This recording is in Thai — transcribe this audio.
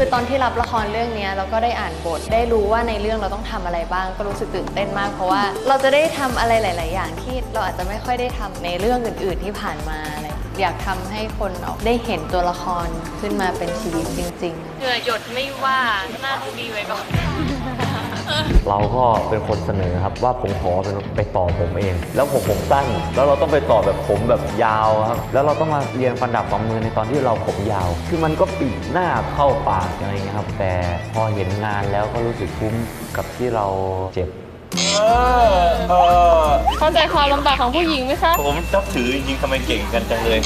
คือตอนที่รับละครเรื่องนี้เราก็ได้อ่านบท ได้รู้ว่าในเรื่องเราต้องทำอะไรบ้าง ก็รู้สึกตื่นเต้นมาก เพราะว่าเราจะได้ทำอะไรหลาย ๆ อย่างที่เราอาจจะไม่ค่อยได้ทำในเรื่องอื่น ๆ ที่ผ่านมาอะไรอยากทำให้คนได้เห็นตัวละครขึ้นมาเป็นชีวิตจริงๆเหงื่อหยดไม่ว่าหน้าต้องดีไว้ก่อน เราก็เป็นคนเสนอครับว่าผมขอเป็นไปต่อผมเอง แล้วผมผมสั้นแล้วเราต้องไปต่อแบบผมแบบยาวครับแล้วเราต้องมาเรียนฟันดับสองมือในตอนที่เราผมยาว คือมันก็ปิดหน้าเข้าปากอะไรเงี้ยครับ แต่พอเห็นงานแล้วก็รู้สึกคุ้มกับที่เราเจ็บเข้าใจความลำบากของผู้หญิงไหมคะ ผมนับถือจริงๆทำไมเก่งกันจังเลย